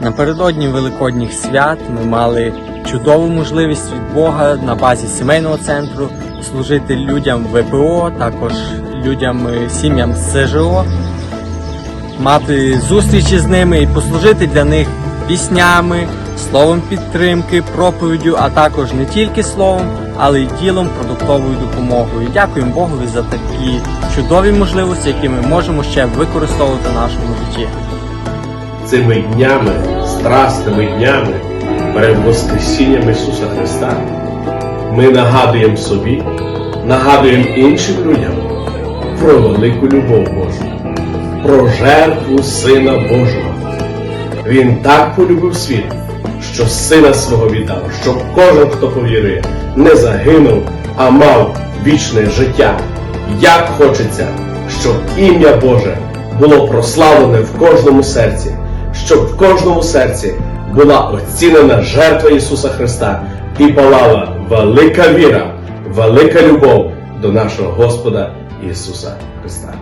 Напередодні Великодніх свят ми мали чудову можливість від Бога на базі сімейного центру служити людям ВПО, також людям сім'ям з СЖО, мати зустрічі з ними і послужити для них піснями, словом підтримки, проповіддю, а також не тільки словом, але й ділом, продуктовою допомогою. Дякуємо Богові за такі чудові можливості, які ми можемо ще використовувати в нашому житті. Цими днями, страсними днями перед Воскресінням Ісуса Христа, ми нагадуємо собі, нагадуємо іншим людям про велику любов Божу, про жертву Сина Божого. Він так полюбив світ, що сина свого віддав, щоб кожен, хто повірує, не загинув, а мав вічне життя. Як хочеться, щоб ім'я Боже було прославлене в кожному серці, щоб в кожному серці була оцінена жертва Ісуса Христа і палала велика віра, велика любов до нашого Господа Ісуса Христа.